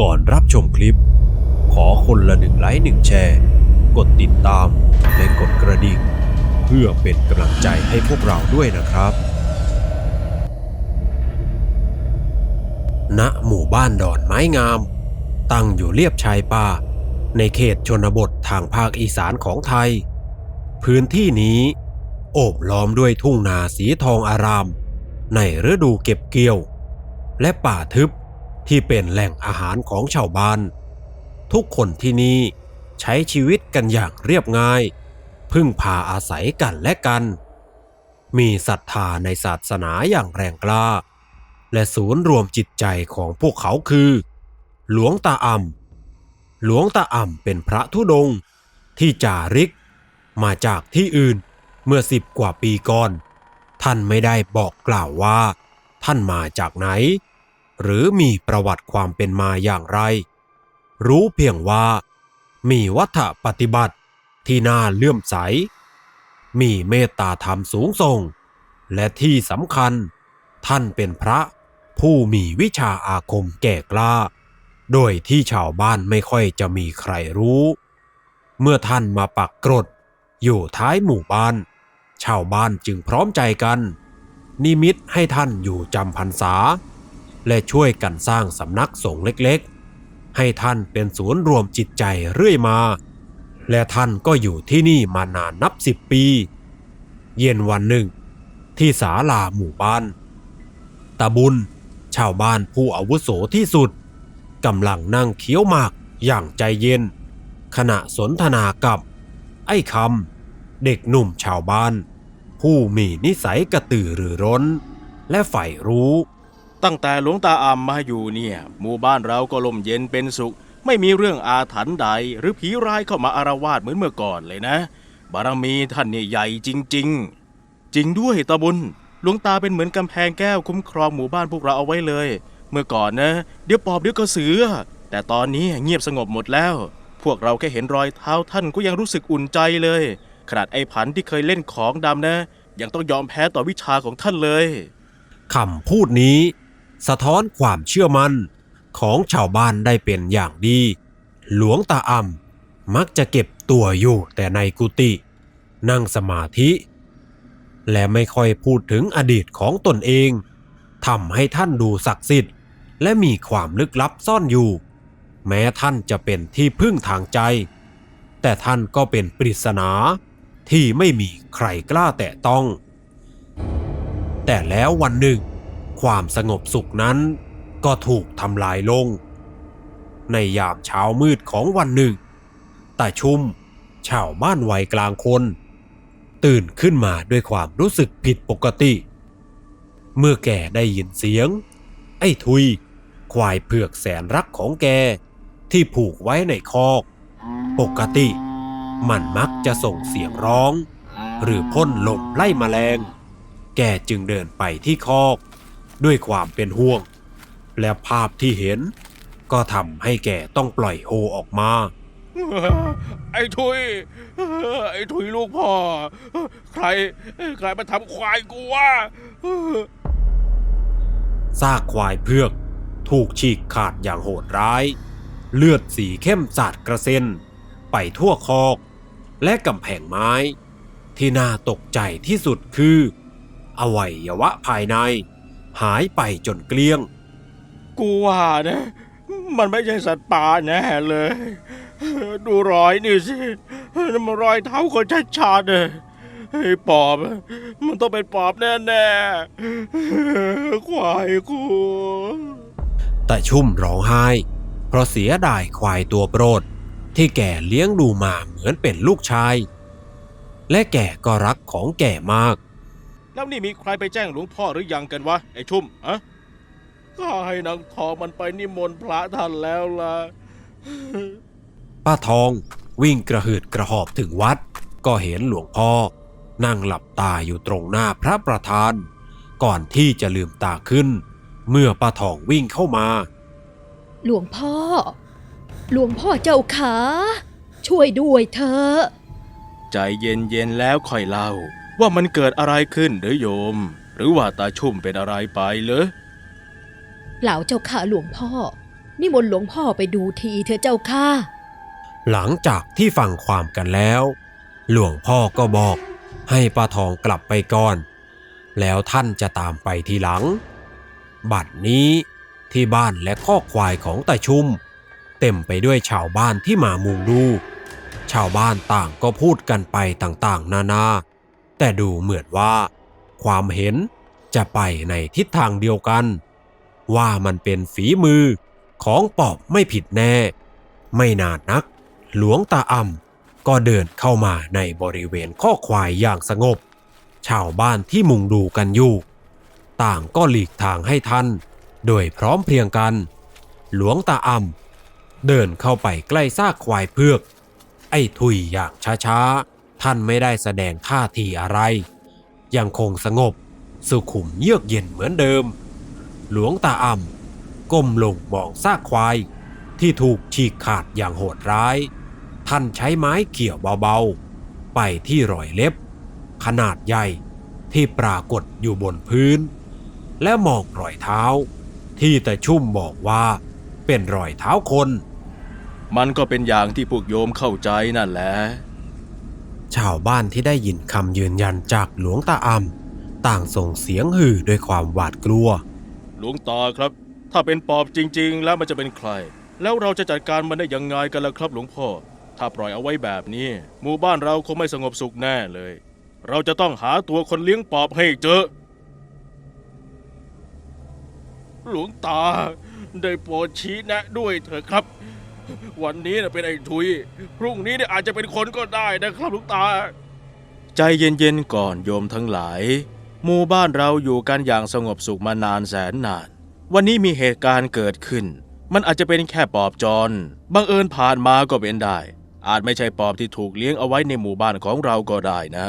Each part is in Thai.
ก่อนรับชมคลิป ขอคนละหนึ่งไลค์หนึ่งแชร์ กดติดตามและกดกระดิ่ง เพื่อเป็นกำลังใจให้พวกเราด้วยนะครับ ณ หมู่บ้านดอนไม้งาม ตั้งอยู่เลียบชายป่า ในเขตชนบททางภาคอีสานของไทย พื้นที่นี้ โอบล้อมด้วยทุ่งนาสีทองอาราม ในฤดูเก็บเกี่ยว และป่าทึบ ที่เป็นแหล่งอาหารของชาวบ้าน ทุกคนที่นี่ใช้ชีวิตกันอย่างเรียบง่าย พึ่งพาอาศัยกันและกัน มีศรัทธาในศาสนาอย่างแรงกล้า และศูนย์รวมจิตใจของพวกเขาคือ หลวงตาอ่ำหลวงตาอ่ำเป็นพระธุดงค์ที่จาริกมาจากที่อื่นเมื่อสิบกว่าปีก่อน ท่านไม่ได้บอกกล่าวว่า ท่านมาจากไหน หรือมีประวัติความเป็นมาอย่างไร รู้เพียงว่า มีวัฒปฏิบัติที่น่าเลื่อมใส มีเมตตาธรรมสูงส่ง และที่สำคัญ ท่านเป็นพระผู้มีวิชาอาคมแก่กล้า โดยที่ชาวบ้านไม่ค่อยจะมีใครรู้ เมื่อท่านมาปักกรด อยู่ท้ายหมู่บ้าน ชาวบ้านจึงพร้อมใจกัน นิมิตให้ท่านอยู่จำพรรษา และช่วยกันสร้างสำนักสงฆ์เล็กๆ ให้ท่านเป็นศูนย์รวมจิตใจเรื่อยมา และท่านก็อยู่ที่นี่มานานนับสิบปี เย็นวันหนึ่ง ที่ศาลาหมู่บ้านตาบุญ ชาวบ้านผู้อาวุโสที่สุดกำลังนั่งเคี้ยวหมากอย่างใจเย็น ขณะสนทนากับ ไอ้คำเด็กหนุ่มชาวบ้าน ผู้มีนิสัยกระตือรือร้น และใฝ่รู้ ตั้งแต่หลวงตาอำมาอยู่เนี่ยหมู่บ้านเราก็ลมเย็นเป็นสุข ไม่มีเรื่องอาถรรพ์ใด หรือผีร้ายเข้ามาอารวาสเหมือนเมื่อก่อนเลยนะ บารมีท่านเนี่ยใหญ่จริง ๆ จริงด้วยตาบุญหลวงตาเป็นเหมือนกำแพงแก้วคุ้มครองหมู่บ้านพวกเราเอาไว้เลย เมื่อก่อนนะ เดี๋ยวปอบเดี๋ยวกระสือ แต่ตอนนี้เงียบสงบหมดแล้ว พวกเราแค่เห็นรอยเท้าท่านก็ยังรู้สึกอุ่นใจเลยขนาดไอ้ผันที่เคยเล่นของดำนะ ยังต้องยอมแพ้ต่อวิชาของท่านเลยคำพูดนี้ สะท้อนความเชื่อมั่นของชาวบ้านได้เป็นอย่างดี หลวงตาอ่ำมักจะเก็บตัวอยู่แต่ในกุฏินั่งสมาธิ และไม่ค่อยพูดถึงอดีตของตนเองทำให้ท่านดูศักดิ์สิทธิ์ และมีความลึกลับซ่อนอยู่ แม้ท่านจะเป็นที่พึ่งทางใจ แต่ท่านก็เป็นปริศนาที่ไม่มีใครกล้าแตะต้อง แต่แล้ววันหนึ่ง ความสงบสุขนั้นก็ถูกทำลายลง ในยามเช้ามืดของวันหนึ่งตาชุ่มชาวบ้านวัยกลางคน ตื่นขึ้นมาด้วยความรู้สึกผิดปกติ เมื่อแกได้ยินเสียง ไอ้ทุย ควายเผือกแสนรักของแก ที่ผูกไว้ในคอก ปกติ มันมักจะส่งเสียงร้อง หรือพ่นลมไล่แมลง แกจึงเดินไปที่คอก ด้วยความเป็นห่วง และภาพที่เห็น ก็ทำให้แกต้องปล่อยโฮออกมา ไอ้ทุย ไอ้ทุยลูกพ่อ ใคร ใครมาทำควายกูวะซากควายเพือก ถูกฉีกขาดอย่างโหดร้าย เลือดสีเข้มสาดกระเซ็น ไปทั่วคอก และกำแพงไม้ ที่น่าตกใจที่สุดคือ อวัยวะภายใน หายไปจนเกลี้ยง กูว่านะ มันไม่ใช่สัตว์ป่าแน่เลย ดูรอยนี่สินั่นมันรอยเท้าคนชัดๆเลยไอ้ปอบ มันต้องเป็นปอบแน่ๆควายกูแต่ชุ่มร้องไห้ เพราะเสียดายควายตัวโปรด ที่แกเลี้ยงดูมาเหมือนเป็นลูกชาย และแกก็รักของแกมาก แล้วนี่มีใครไปแจ้งหลวงพ่อหรือยังกันวะไอ้ชุ่มอะก็ให้นางทองมันไปนิมนต์พระท่านแล้วล่ะ ป้าทองวิ่งกระหืดกระหอบถึงวัด ก็เห็นหลวงพ่อ นั่งหลับตาอยู่ตรงหน้าพระประธาน ก่อนที่จะลืมตาขึ้น เมื่อป้าทองวิ่งเข้ามา หลวงพ่อ หลวงพ่อเจ้าขา ช่วยด้วยเถอะ ใจเย็นๆแล้วค่อยเล่า ว่ามันเกิดอะไรขึ้นหรือโยม หรือว่าตาชุ่มเป็นอะไรไปเหรอเปล่าเจ้าค่ะหลวงพ่อ นิมนต์หลวงพ่อไปดูทีเถอะเจ้าค่ะหลังจากที่ฟังความกันแล้ว หลวงพ่อก็บอกให้ป้าทองกลับไปก่อน แล้วท่านจะตามไปทีหลัง บัดนี้ที่บ้านและข้อกควายของตาชุมเต็มไปด้วยชาวบ้านที่มามุงดู ชาวบ้านต่างก็พูดกันไปต่างๆ นานา แต่ดูเหมือนว่า ความเห็นจะไปในทิศทางเดียวกัน ว่ามันเป็นฝีมือของปอบไม่ผิดแน่ ไม่นานนัก หลวงตาอ่ำก็เดินเข้ามาในบริเวณข้อควายอย่างสงบ ชาวบ้านที่มุงดูกันอยู่ ต่างก็หลีกทางให้ท่าน โดยพร้อมเพรียงกัน หลวงตาอ่ำเดินเข้าไปใกล้ซากควายเพือก ไอ้ทุยอย่างช้าๆ ท่านไม่ได้แสดงท่าทีอะไร ยังคงสงบ สุขุมเยือกเย็นเหมือนเดิม หลวงตาอ่ำก้มลงมองซากควาย ที่ถูกฉีกขาดอย่างโหดร้าย ท่านใช้ไม้เขี่ยวเบาๆ ไปที่รอยเล็บ ขนาดใหญ่ที่ปรากฏอยู่บนพื้น และมองรอยเท้า ที่แต่ชุ่มบอกว่าเป็นรอยเท้าคน มันก็เป็นอย่างที่พวกโยมเข้าใจนั่นแหละ ชาวบ้านที่ได้ยินคำยืนยันจากหลวงตาอำต่างส่งเสียงฮือด้วยความหวาดกลัว หลวงตาครับ ถ้าเป็นปอบจริง ๆ แล้วมันจะเป็นใคร แล้วเราจะจัดการมันได้ยังไงกันล่ะครับหลวงพ่อ ถ้าปล่อยเอาไว้แบบนี้ หมู่บ้านเราคงไม่สงบสุขแน่เลย เราจะต้องหาตัวคนเลี้ยงปอบให้เจอหลวงตา ได้โปรดชี้แนะด้วยเถอะครับ วันนี้นะเป็นไอ้ทุย พรุ่งนี้เนี่ยอาจจะเป็นคนก็ได้นะครับลวงตา ใจเย็นๆก่อนโยมทั้งหลาย หมู่บ้านเราอยู่กันอย่างสงบสุขมานานแสนนาน วันนี้มีเหตุการณ์เกิดขึ้น มันอาจจะเป็นแค่ปอบจร บังเอิญผ่านมาก็เป็นได้ อาจไม่ใช่ปอบที่ถูกเลี้ยงเอาไว้ในหมู่บ้านของเราก็ได้นะ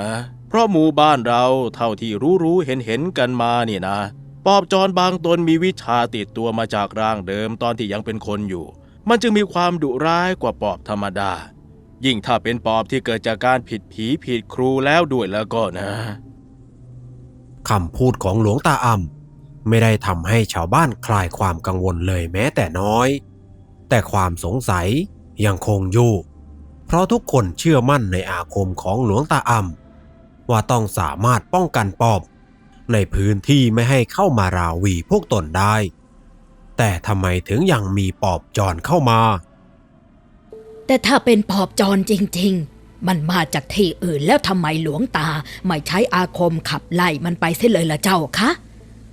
เพราะหมู่บ้านเราเท่าที่รู้ๆเห็นๆกันมาเนี่ยนะ ปอบจรบางตนมีวิชาติดตัวมาจากร่างเดิมตอนที่ยังเป็นคนอยู่ มันจึงมีความดุร้ายกว่าปอบธรรมดา ยิ่งถ้าเป็นปอบที่เกิดจากการผิดผีผิดครูแล้วด้วยแล้วก็นะคำพูดของหลวงตาอ่ำไม่ได้ทำให้ชาวบ้านคลายความกังวลเลยแม้แต่น้อย แต่ความสงสัยยังคงอยู่ เพราะทุกคนเชื่อมั่นในอาคมของหลวงตาอ่ำว่าต้องสามารถป้องกันปอบ ในพื้นที่ไม่ให้เข้ามาราวีพวกตนได้ แต่ทำไมถึงยังมีปอบจรเข้ามา แต่ถ้าเป็นปอบจรจริง ๆ มันมาจากที่อื่นแล้วทำไมหลวงตา ไม่ใช้อาคมขับไล่มันไปเสียเลยล่ะเจ้าคะ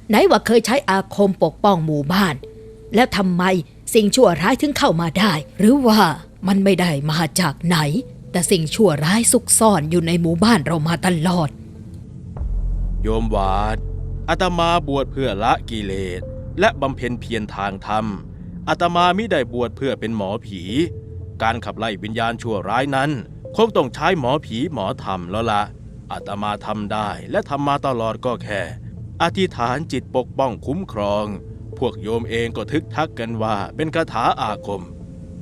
ไหนว่าเคยใช้อาคมปกป้องหมู่บ้าน แล้วทำไมสิ่งชั่วร้ายถึงเข้ามาได้ หรือว่ามันไม่ได้มาจากไหน แต่สิ่งชั่วร้ายซุกซ่อนอยู่ในหมู่บ้านเรามาตลอด โยมวาดอาตมาบวชเพื่อละกิเลส และบำเพ็ญเพียรทางธรรมอาตมามิได้บวชเพื่อเป็นหมอผี การขับไล่วิญญาณชั่วร้ายนั้น คงต้องใช้หมอผีหมอธรรมแล้วละอาตมาทำได้และทำมาตลอดก็แค่ อธิษฐานจิตปกป้องคุ้มครอง พวกโยมเองก็ทึกทักกันว่าเป็นคาถาอาคม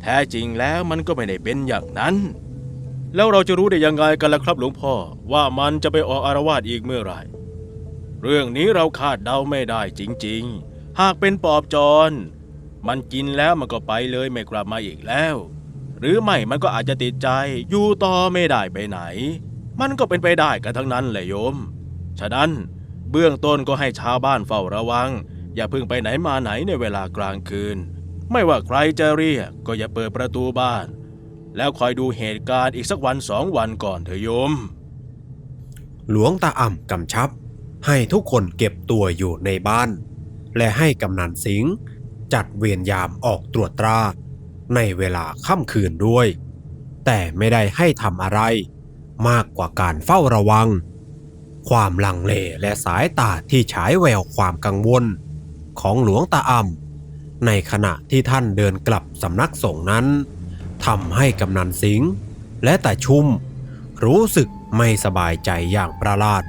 แท้จริงแล้วมันก็ไม่ได้เป็นอย่างนั้น แล้วเราจะรู้ได้ยังไงกันล่ะครับหลวงพ่อว่ามันจะไปออกอารวาสอีกเมื่อไหร่ เรื่องนี้เราคาดเดาไม่ได้จริง ๆ หากเป็นปอบจร มันกินแล้วมันก็ไปเลยไม่กลับมาอีกแล้ว หรือไม่มันก็อาจจะติดใจอยู่ต่อไม่ได้ไปไหน มันก็เป็นไปได้กันทั้งนั้นแหละโยม ฉะนั้นเบื้องต้นก็ให้ชาวบ้านเฝ้าระวัง อย่าพิ่งไปไหนมาไหนในเวลากลางคืน ไม่ว่าใครจะเรียกก็อย่าเปิดประตูบ้าน แล้วคอยดูเหตุการณ์อีกสักวันสองวันก่อนเถอะโยม หลวงตาอ่ำกำชับ ให้ทุกคนเก็บตัวอยู่ในบ้าน และให้กำนันสิงห์จัดเวรยามออกตรวจตรา ในเวลาค่ำคืนด้วย แต่ไม่ได้ให้ทำอะไร มากกว่าการเฝ้าระวัง ความลังเลและสายตาที่ฉายแววความกังวล ของหลวงตาอ่ำในขณะที่ท่านเดินกลับสำนักสงฆ์นั้นทำให้กำนันสิงห์และตาชุ่ม รู้สึกไม่สบายใจอย่างประหลาด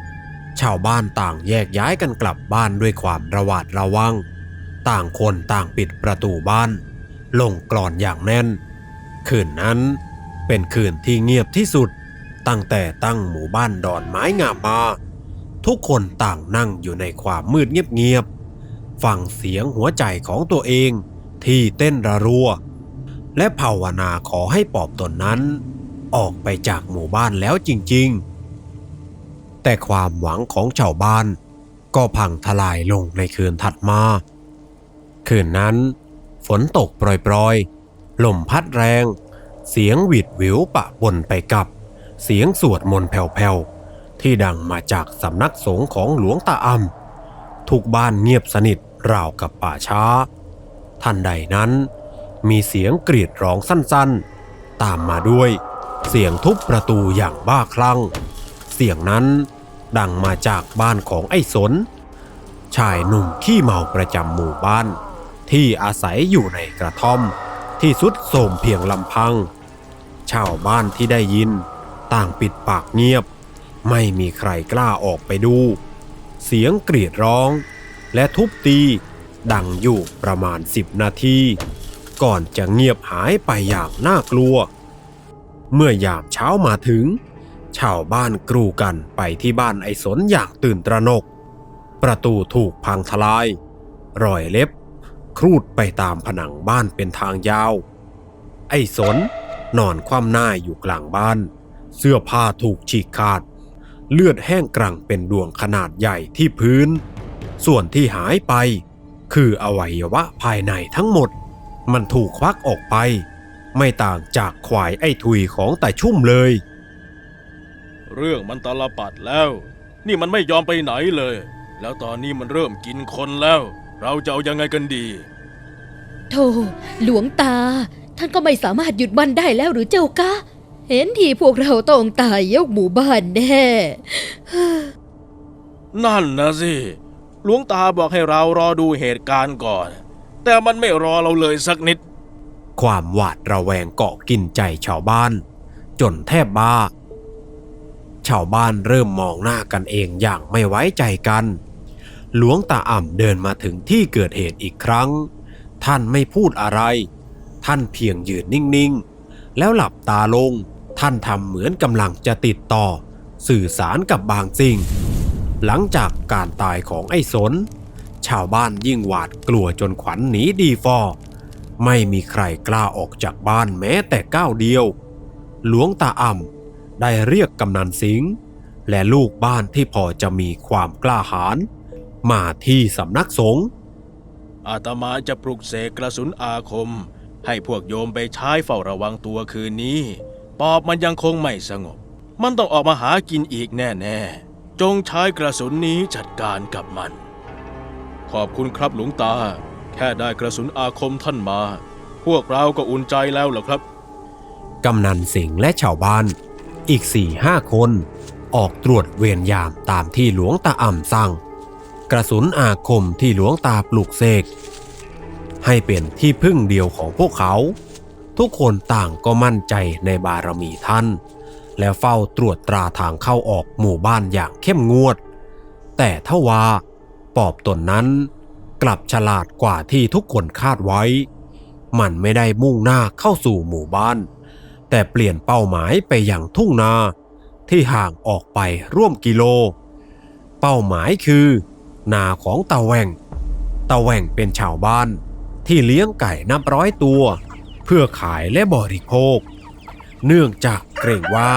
ชาวบ้านต่างแยกย้ายกันกลับบ้านด้วยความระหวาดระวัง ต่างคนต่างปิดประตูบ้าน ลงกรอนอย่างแน่น คืนนั้นเป็นคืนที่เงียบที่สุด ตั้งแต่ตั้งหมู่บ้านดอนไม้งามมา ทุกคนต่างนั่งอยู่ในความมืดเงียบๆฟังเสียงหัวใจของตัวเองที่เต้นระรัว และภาวนาขอให้ปอบตนนั้น ออกไปจากหมู่บ้านแล้วจริง ๆ แต่ความหวังของชาวบ้าน ก็พังทลายลงในคืนถัดมา คืนนั้น ฝนตกโปรยๆ ลมพัดแรง เสียงหวิดหวิวปะปนไปกับ เสียงสวดมนต์แผ่วๆ ที่ดังมาจากสำนักสงฆ์ของหลวงตาอำทุกบ้านเงียบสนิทราวกับป่าช้า ทันใดนั้น มีเสียงกรีดร้องสั้นๆ ตามมาด้วย เสียงทุบประตูอย่างบ้าคลั่ง เสียงนั้นดังมาจากบ้านของไอ้สน ชายหนุ่มขี้เมาประจำหมู่บ้าน ที่อาศัยอยู่ในกระท่อม ที่สุดโทรมเพียงลำพัง ชาวบ้านที่ได้ยิน ต่างปิดปากเงียบ ไม่มีใครกล้าออกไปดู เสียงกรีดร้อง และทุบตีดังอยู่ประมาณสิบนาที ก่อนจะเงียบหายไปอย่างน่ากลัว เมื่อยามเช้ามาถึง ชาวบ้านกรูกันไปที่บ้านไอ้สนอย่างตื่นตระหนก ประตูถูกพังทลาย รอยเล็บ ครูดไปตามผนังบ้านเป็นทางยาว ไอ้สนนอนคว่ำหน้าอยู่กลางบ้าน เสื้อผ้าถูกฉีกขาด เลือดแห้งกรังเป็นดวงขนาดใหญ่ที่พื้น ส่วนที่หายไป คืออวัยวะภายในทั้งหมด มันถูกควักออกไป ไม่ต่างจากควายไอ้ทุยของแต่ชุ่มเลย เรื่องมันตาลปัดแล้ว นี่มันไม่ยอมไปไหนเลย แล้วตอนนี้มันเริ่มกินคนแล้ว เราจะเอายังไงกันดีโธ่หลวงตา ท่านก็ไม่สามารถหยุดมันได้แล้วหรือเจ้ากะเห็นทีพวกเราต้องตายยกหมู่บ้านแน่ นั่นนะสิ หลวงตาบอกให้เรารอดูเหตุการณ์ก่อน แต่มันไม่รอเราเลยสักนิด ความหวาดระแวงเกาะกินใจชาวบ้าน จนแทบบ้า ชาวบ้านเริ่มมองหน้ากันเองอย่างไม่ไว้ใจกัน หลวงตาอ่ำเดินมาถึงที่เกิดเหตุอีกครั้ง ท่านไม่พูดอะไร ท่านเพียงยืนนิ่งๆ แล้วหลับตาลง ท่านทำเหมือนกำลังจะติดต่อ สื่อสารกับบางสิ่ง หลังจากการตายของไอ้สน ชาวบ้านยิ่งหวาดกลัวจนขวัญหนีดีฟอ ไม่มีใครกล้าออกจากบ้านแม้แต่ก้าวเดียว หลวงตาอ่ำ ได้เรียกกำนันสิงห์และลูกบ้านที่พอจะมีความกล้าหาญมาที่สำนักสงฆ์อาตมาจะปลุกเสกกระสุนอาคม ให้พวกโยมไปใช้เฝ้าระวังตัวคืนนี้ ปอบมันยังคงไม่สงบ มันต้องออกมาหากินอีกแน่ ๆ จงใช้กระสุนนี้จัดการกับมัน ขอบคุณครับหลวงตา แค่ได้กระสุนอาคมท่านมา พวกเราก็อุ่นใจแล้วเหรอครับ กำนันสิงห์และชาวบ้าน อีกสี่ห้าคน ออกตรวจเวรยามตามที่หลวงตาอ่ำสั่ง กระสุนอาคมที่หลวงตาปลุกเสกให้เป็นที่พึ่งเดียวของพวกเขา ทุกคนต่างก็มั่นใจในบารมีท่าน และเฝ้าตรวจตราทางเข้าออกหมู่บ้านอย่างเข้มงวด แต่ทว่าปอบตนนั้นกลับฉลาดกว่าที่ทุกคนคาดไว้ มันไม่ได้มุ่งหน้าเข้าสู่หมู่บ้าน แต่เปลี่ยนเป้าหมายไปอย่างทุ่งนา ที่ห่างออกไปร่วมกิโล เป้าหมายคือ นาของตาแหว่งตาแหว่งเป็นชาวบ้าน ที่เลี้ยงไก่นับร้อยตัว เพื่อขายและบริโภค เนื่องจากเกรงว่า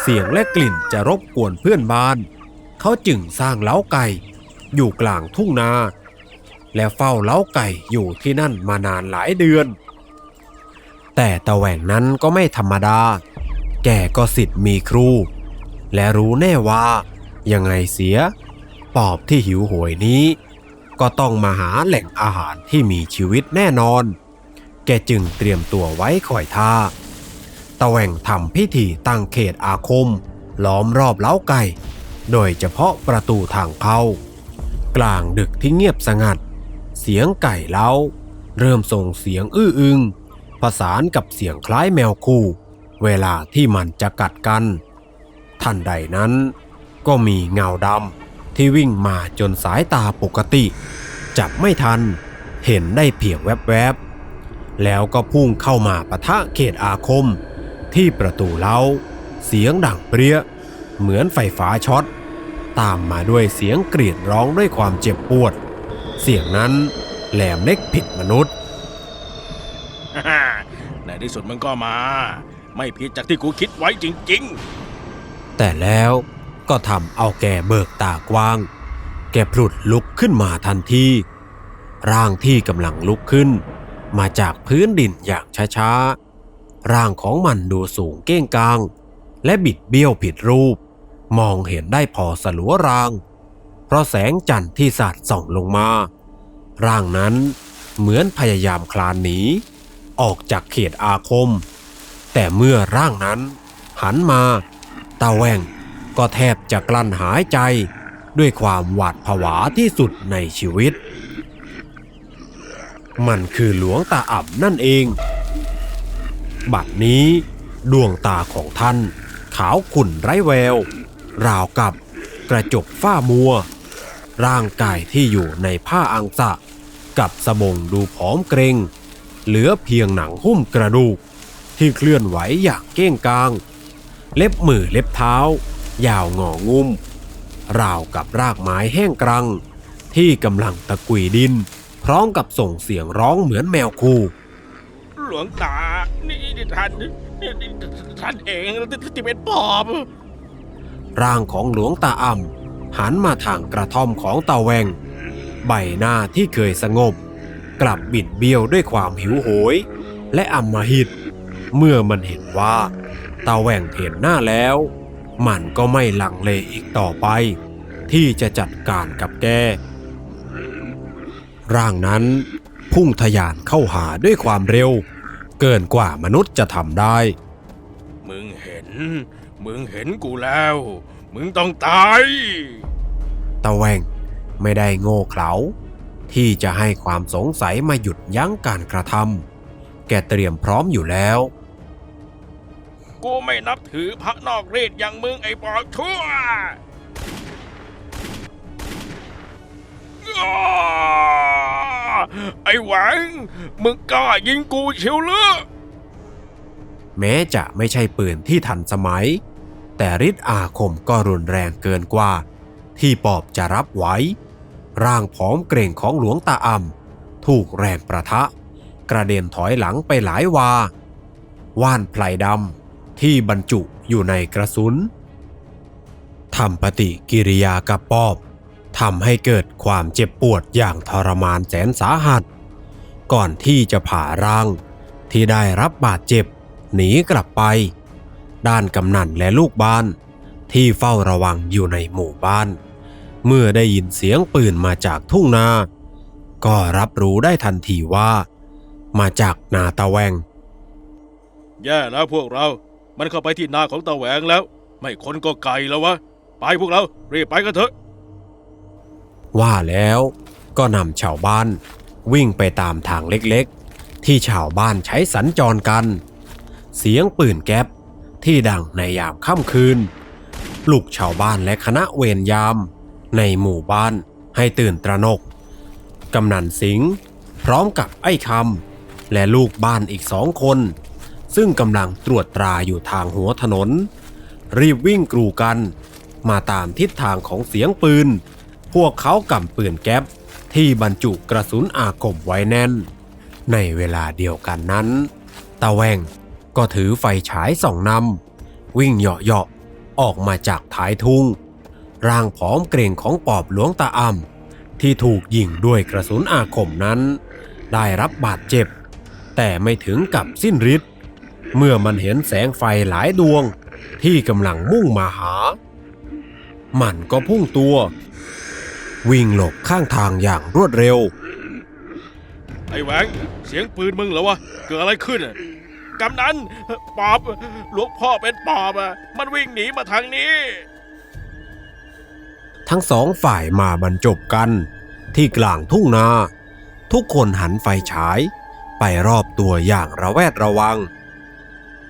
เสียงและกลิ่นจะรบกวนเพื่อนบ้าน เขาจึงสร้างเล้าไก่อยู่กลางทุ่งนา และเฝ้าเล้าไก่อยู่ที่นั่นมานานหลายเดือน แต่ตะแหว่งนั้นก็ไม่ธรรมดา แกก็สิทธิ์มีครู และรู้แน่ว่า ยังไงเสีย ปอบที่หิวโหวยนี้ ก็ต้องมาหาแหล่งอาหารที่มีชีวิตแน่นอน แกจึงเตรียมตัวไว้คอยท่า ตะแหว่งทำพิธีตั้งเขตอาคม ล้อมรอบเล้าไก่ โดยเฉพาะประตูทางเข้า กลางดึกที่เงียบสงัด เสียงไก่เล้า เริ่มส่งเสียงอื้ออึง ผสานกับเสียงคล้ายแมวคู่ เวลาที่มันจะกัดกันทันใดนั้นก็มีเงาดำที่วิ่งมาจนสายตาปกติ จับไม่ทันเห็นได้เพียงแวบๆ แล้วก็พุ่งเข้ามาปะทะเขตอาคม ที่ประตูเล้า เสียงดังเปรี้ย เหมือนไฟฟ้าช็อต ตามมาด้วยเสียงกรีดร้องด้วยความเจ็บปวด เสียงนั้นแหลมเล็กผิดมนุษย์ ที่สุดมันก็มา ไม่ผิดจากที่กูคิดไว้จริง ๆ แต่แล้วก็ทำเอาแกเบิกตากว้าง แกพลุดลุกขึ้นมาทันทีร่างที่กำลังลุกขึ้น มาจากพื้นดินอย่างช้าๆ ร่างของมันดูสูงเก้งกาง และบิดเบี้ยวผิดรูป มองเห็นได้พอสลัวราง เพราะแสงจันทร์ที่สาดส่องลงมา ร่างนั้นเหมือนพยายามคลานหนี ออกจากเขตอาคม แต่เมื่อร่างนั้น หันมาตาแว่งก็แทบจะกลั้นหายใจด้วยความหวาดผวาที่สุดในชีวิต มันคือหลวงตาอ่ำนั่นเอง บัดนี้ดวงตาของท่าน ขาวขุ่นไร้แวว ราวกับกระจกฝ้ามัว ร่างกายที่อยู่ในผ้าอังสะ กับสบงดูผอมเกรง เหลือเพียงหนังหุ้มกระดูก ที่เคลื่อนไหวอย่างเก้งกาง เล็บมือเล็บเท้า ยาวงองุ้ม ราวกับรากไม้แห้งกรัง ที่กำลังตะกุยดิน พร้อมกับส่งเสียงร้องเหมือนแมวคู่ๆหลวงตา นี่ท่านนี่ท่านเองที่เป็นปอบร่างของหลวงตาอ่ำหันมาทางกระท่อมของตาแวง ใบหน้าที่เคยสงบ กลับบิดเบี้ยวด้วยความหิวโหย และอำมหิต เมื่อมันเห็นว่าตาแหว่งเห็นหน้าแล้ว มันก็ไม่ลังเลอีกต่อไป ที่จะจัดการกับแก ร่างนั้นพุ่งทะยานเข้าหาด้วยความเร็ว เกินกว่ามนุษย์จะทำได้ มึงเห็น มึงเห็นกูแล้ว มึงต้องตาย ตะแหวงไม่ได้โง่เขลา ที่จะให้ความสงสัยมาหยุดยั้งการกระทำแกเตรียมพร้อมอยู่แล้ว กูไม่นับถือพระนอกรีดอย่างมึงไอ้ปอบชั่วอ้าไอ้หวัง มึงกล้ายิงกูเชียวเหรอแม้จะไม่ใช่ปืนที่ทันสมัย แต่ฤทธิ์อาคมก็รุนแรงเกินกว่า ที่ปอบจะรับไหว ร่างผอมเกร่งของหลวงตาอ่ำถูกแรงประทะ กระเด็นถอยหลังไปหลายวา ว่านไพลดำที่บรรจุอยู่ในกระสุนทำปฏิกิริยากับปอบทำให้เกิดความเจ็บปวดอย่างทรมานแสนสาหัส ก่อนที่จะผ่าร่าง ที่ได้รับบาดเจ็บ หนีกลับไป ด้านกำนันและลูกบ้าน ที่เฝ้าระวังอยู่ในหมู่บ้าน เมื่อได้ยินเสียงปืนมาจากทุ่งนา ก็รับรู้ได้ทันทีว่า มาจากนาตะแวง แย่แล้วพวกเรา มันเข้าไปที่นาของตาแหวงแล้ว ไม่คนก็ไกลแล้ววะ ไปพวกเรา รีบไปกันเถอะ ว่าแล้วก็นำชาวบ้านวิ่งไปตามทางเล็กๆ ที่ชาวบ้านใช้สัญจรกัน เสียงปืนแก๊ปที่ดังในยามค่ำคืนปลุกชาวบ้านและคณะเวรยาม ในหมู่บ้านให้ตื่นตระหนก กำนันสิงห์พร้อมกับไอ้คำและลูกบ้านอีกสองคน ซึ่งกำลังตรวจตราอยู่ทางหัวถนน รีบวิ่งกรูกัน มาตามทิศทางของเสียงปืน พวกเขากำปืนแก๊ปที่บรรจุกระสุนอาคมไว้แน่น ในเวลาเดียวกันนั้นตาแวงก็ถือไฟฉายส่องนำวิ่งเหาะๆออกมาจากท้ายทุ่ง ร่างผอมเกรงของปอบหลวงตาอ่ำที่ถูกยิงด้วยกระสุนอาคมนั้น ได้รับบาดเจ็บ แต่ไม่ถึงกับสิ้นฤทธิ์เมื่อมันเห็นแสงไฟหลายดวงที่กำลังมุ่งมาหา มันก็พุ่งตัววิ่งหลบข้างทางอย่างรวดเร็ว ไอ้แหวงเสียงปืนมึงเหรอวะ เกิดอะไรขึ้นอะกำนันปอบหลวงพ่อเป็นปอบอะมันวิ่งหนีมาทางนี้ ทั้งสองฝ่ายมาบรรจบกัน ที่กลางทุ่งนา ทุกคนหันไฟฉาย ไปรอบตัวอย่างระแวดระวัง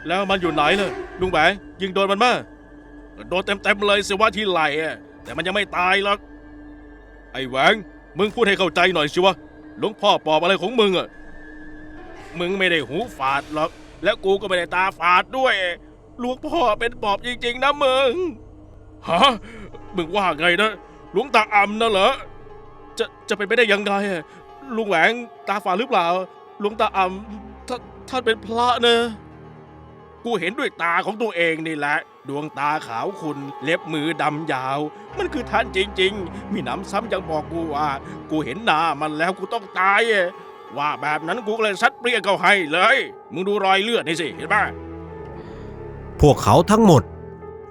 แล้วมันอยู่ไหนเน่ลุงแหวงยิงโดนมันมาโดนเต็มๆเลยสิว่าที่ไหล่อะแต่มันยังไม่ตายหรอกไอ้แหวงมึงพูดให้เข้าใจหน่อยสิวะหลวงพ่อปอบอะไรของมึงอะมึงไม่ได้หูฝาดหรอกแล้วกูก็ไม่ได้ตาฝาดด้วยหลวงพ่อเป็นปอบจริงๆนะมึงฮะ มึงว่าไงนะหลวงตาอ่ำนะเหรอจะจะเป็นไปได้ยังไงลุงแหวงตาฝาดหรือเปล่าหลวงตาอ่ำถ้าท่านเป็นพระเนอะกูเห็นด้วยตาของตัวเองนี่แหละ ดวงตาขาวคุณเล็บมือดำยาว มันคือท่านจริง ๆ มีหนำซ้ำยังบอกกูว่า กูเห็นหน้ามันแล้วกูต้องตายว่าแบบนั้นกูเลยซัดเปรี้ยเขาให้เลย มึงดูรอยเลือดนี่สิเห็นปะพวกเขาทั้งหมด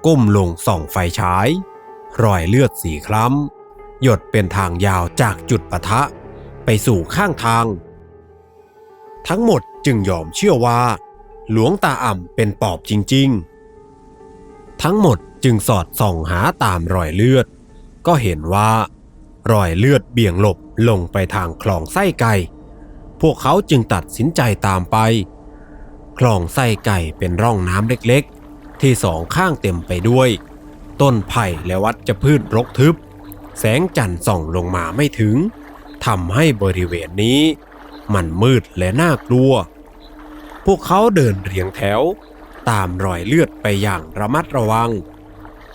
ก้มลงส่องไฟฉาย รอยเลือดสีคล้ำ หยดเป็นทางยาวจากจุดปะทะ ไปสู่ข้างทาง ทั้งหมดจึงยอมเชื่อว่า หลวงตาอ่ำเป็นปอบจริง ๆ ทั้งหมดจึงสอดส่องหาตามรอยเลือด ก็เห็นว่ารอยเลือดเบี่ยงหลบลงไปทางคลองไส้ไก่ พวกเขาจึงตัดสินใจตามไป คลองไส้ไก่เป็นร่องน้ำเล็กๆ ที่สองข้างเต็มไปด้วย ต้นไผ่และวัชพืชรกทึบ แสงจันทร์ส่องลงมาไม่ถึงทำให้บริเวณนี้ มันมืดและน่ากลัว พวกเขาเดินเรียงแถว ตามรอยเลือดไปอย่างระมัดระวัง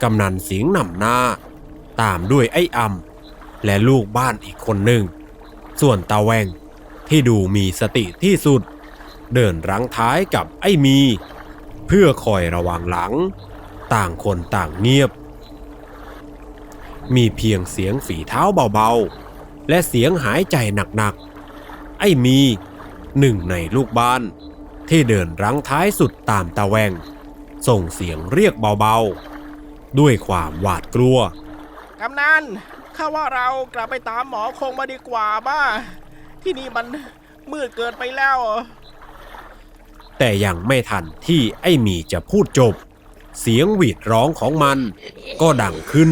กำนันสิงห์นำหน้า ตามด้วยไอ้อำและลูกบ้านอีกคนหนึ่ง ส่วนตาแวงที่ดูมีสติที่สุด เดินรังท้ายกับไอ้มี เพื่อคอยระวังหลัง ต่างคนต่างเงียบ มีเพียงเสียงฝีเท้าเบาๆ และเสียงหายใจหนักๆ ไอ้มีหนึ่งในลูกบ้าน ที่เดินรังท้ายสุดตามตาแวง ส่งเสียงเรียกเบาๆ ด้วยความหวาดกลัว กำนันข้าว่าเรากลับไปตามหมอคงมาดีกว่าบ้า ที่นี่มันมืดเกินไปแล้ว แต่ยังไม่ทันที่ไอ้หมีจะพูดจบ เสียงหวีดร้องของมันก็ดังขึ้น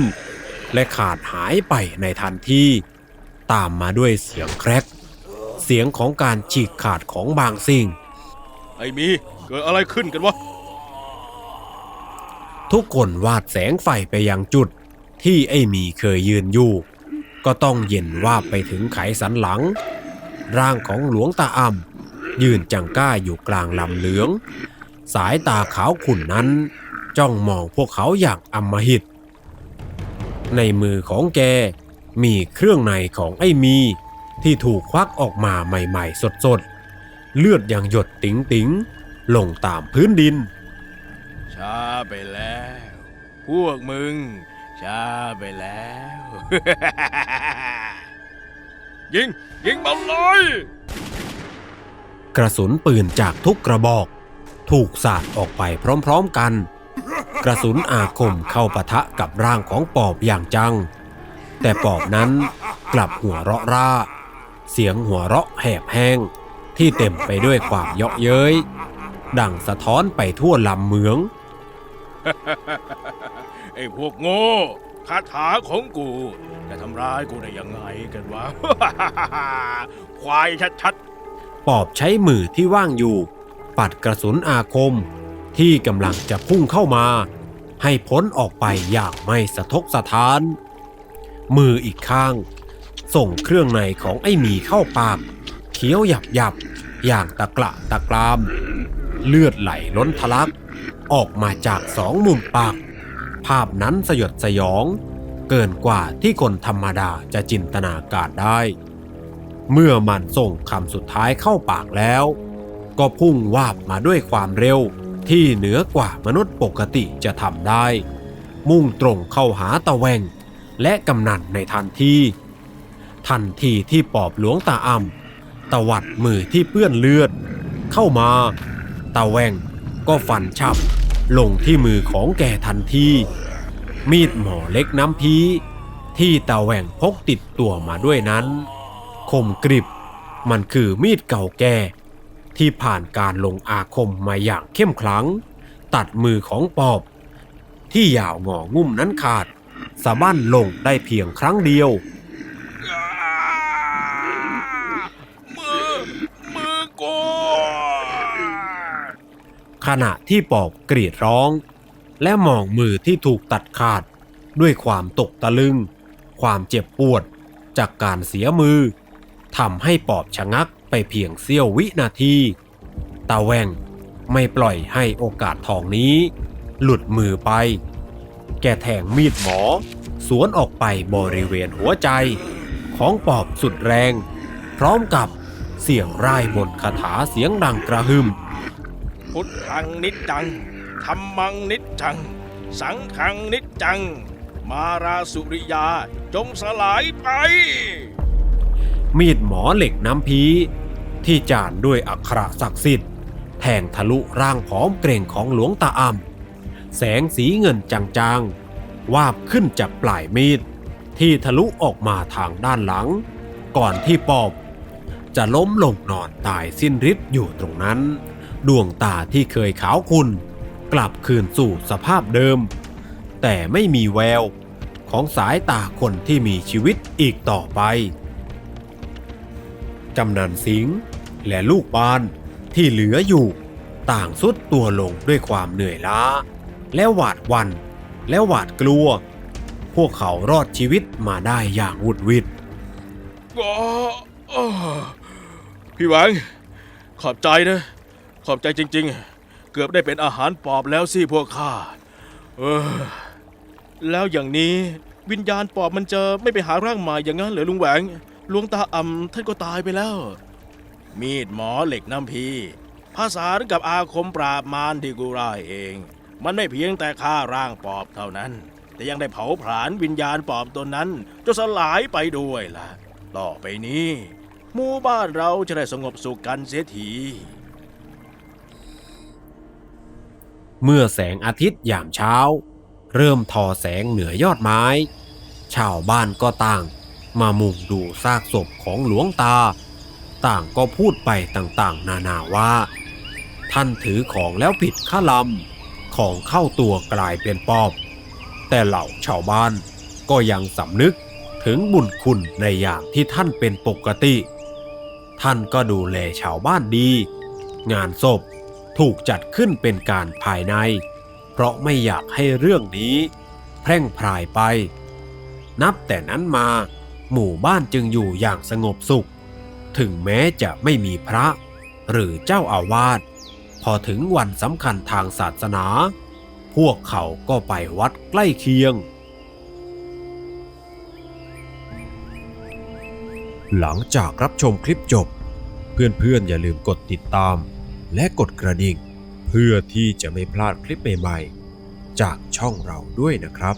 และขาดหายไปในทันทีตามมาด้วยเสียงแครก เสียงของการฉีกขาดของบางสิ่ง ไอ้มีเกิดอะไรขึ้นกันวะ ทุกคนวาดแสงไฟไปยังจุดที่ไอ้หมีเคยยืนอยู่ ก็ต้องเย็นว่าบไปถึงไขสันหลัง ร่างของหลวงตาอ่ำยืนจังก้าอยู่กลางลำเหลือง สายตาขาวขุ่นนั้น จ้องมองพวกเขาอย่างอำมหิต ในมือของแกมีเครื่องในของไอ้มี ที่ถูกควักออกมาใหม่ๆ สดๆ เลือดยังหยดติ๋งๆลงตามพื้นดิน ช้าไปแล้ว พวกมึง ช้าไปแล้ว ยิง ยิงมันเลยกระสุนปืนจากทุกกระบอก ถูกสาดออกไปพร้อมๆกัน กระสุนอาคมเข้าปะทะกับร่างของปอบอย่างจัง แต่ปอบนั้นกลับหัวเราะร่า เสียงหัวเราะแหบแห้ง ที่เต็มไปด้วยความเยาะเย้ย ดังสะท้อนไปทั่วลำเมือง ไอ้พวกโง่คาถาของกู จะทำร้ายกูได้ยังไงกันวะ ควายชัดปอบใช้มือที่ว่างอยู่ ปัดกระสุนอาคม ที่กำลังจะพุ่งเข้ามา ให้พ้นออกไปอย่างไม่สะทกสะท้าน มืออีกข้าง ส่งเครื่องในของไอ้หมีเข้าปากเคี้ยวหยับหยับอย่างตะกละตะกราม เลือดไหลล้นทะลัก ออกมาจากสองมุมปาก ภาพนั้นสยดสยอง เกินกว่าที่คนธรรมดาจะจินตนาการได้ เมื่อมันส่งคำสุดท้ายเข้าปากแล้ว ก็พุ่งวาบมาด้วยความเร็ว ที่เหนือกว่ามนุษย์ปกติจะทำได้ มุ่งตรงเข้าหาตะแวง และกำนันในทันที ทันทีที่ปอบหลวงตาอ่ำตวัดมือที่เปื้อนเลือด เข้ามาตาแวงก็ฟันฉับลงที่มือของแกทันทีมีดหมอเล็กน้ำพีที่ตาแหว่งพกติดตัวมาด้วยนั้น คมกริบ มันคือมีดเก่าแก่ ที่ผ่านการลงอาคมมาอย่างเข้มขลัง ตัดมือของปอบ ที่ยาวงองุ่มนั้นขาดสะบั้นลงได้เพียงครั้งเดียว มือ มือกูขณะที่ปอบกรีดร้อง และมองมือที่ถูกตัดขาดด้วยความตกตะลึง ความเจ็บปวดจากการเสียมือทำให้ปอบชะงัก ไปเพียงเสี้ยววินาที ตาแวงไม่ปล่อยให้โอกาสทองนี้ หลุดมือไป แกแทงมีดหมอ สวนออกไปบริเวณหัวใจ ของปอบสุดแรง พร้อมกับเสียงร่ายบนคาถาเสียงดังกระหึ่ม พุทธังนิจจังธรรมังนิจจัง สังขังนิจจัง มาราสุริยาจงสลายไป มีดหมอเหล็กน้ำพี ที่จานด้วยอักขระศักดิ์สิทธิ์แทงทะลุร่างผอมเกรงของหลวงตาอ่ำแสงสีเงินจางๆ วาบขึ้นจากปลายมีด ที่ทะลุออกมาทางด้านหลัง ก่อนที่ปอบ จะล้มลงนอนตายสิ้นฤทธิ์อยู่ตรงนั้น ดวงตาที่เคยขาวคุณ กลับคืนสู่สภาพเดิม แต่ไม่มีแววของสายตาคนที่มีชีวิตอีกต่อไป กำนันสิงห์ และลูกบ้านที่เหลืออยู่ ต่างสุดตัวลงด้วยความเหนื่อยล้า และหวาดวัน และหวาดกลัว พวกเขารอดชีวิตมาได้อย่างวุดวิดก็อ้อพี่หวัง ขอบใจนะ ขอบใจจริง ๆ เกือบได้เป็นอาหารปอบแล้วสิพวกข้าเออ แล้วอย่างนี้วิญญาณปอบมันจะไม่ไปหาร่างใหม่อย่างนั้นเหรอลุงแหวงหลวงตาอ่ำท่านก็ตายไปแล้ว มีดหมอเหล็กน้ำพีภาษากับอาคมปราบมารที่กูร่ายเอง มันไม่เพียงแต่ฆ่าร่างปอบเท่านั้น แต่ยังได้เผาผลาญวิญญาณปอบตนนั้นจนสลายไปด้วยล่ะ ต่อไปนี้หมู่บ้านเราจะได้สงบสุขกันเสียทีเมื่อแสงอาทิตย์ยามเช้า เริ่มทอแสงเหนือยอดไม้ ชาวบ้านก็ต่าง มามุงดูซากศพของหลวงตา ต่างก็พูดไปต่างๆ นานาว่า ท่านถือของแล้วผิดข้าลำของเข้าตัวกลายเป็นปอบ แต่เหล่าชาวบ้านก็ยังสำนึกถึงบุญคุณในอย่างที่ท่านเป็นปกติ ท่านก็ดูแลชาวบ้านดี งานศพถูกจัดขึ้นเป็นการภายใน เพราะไม่อยากให้เรื่องนี้ แพร่งพรายไป นับแต่นั้นมาหมู่บ้านจึงอยู่อย่างสงบสุข ถึงแม้จะไม่มีพระ หรือเจ้าอาวาสพอถึงวันสำคัญทางศาสนา พวกเขาก็ไปวัดใกล้เคียง หลังจากรับชมคลิปจบ เพื่อนๆอย่าลืมกดติดตาม และกดกระดิ่ง เพื่อที่จะไม่พลาดคลิปใหม่ๆ จากช่องเราด้วยนะครับ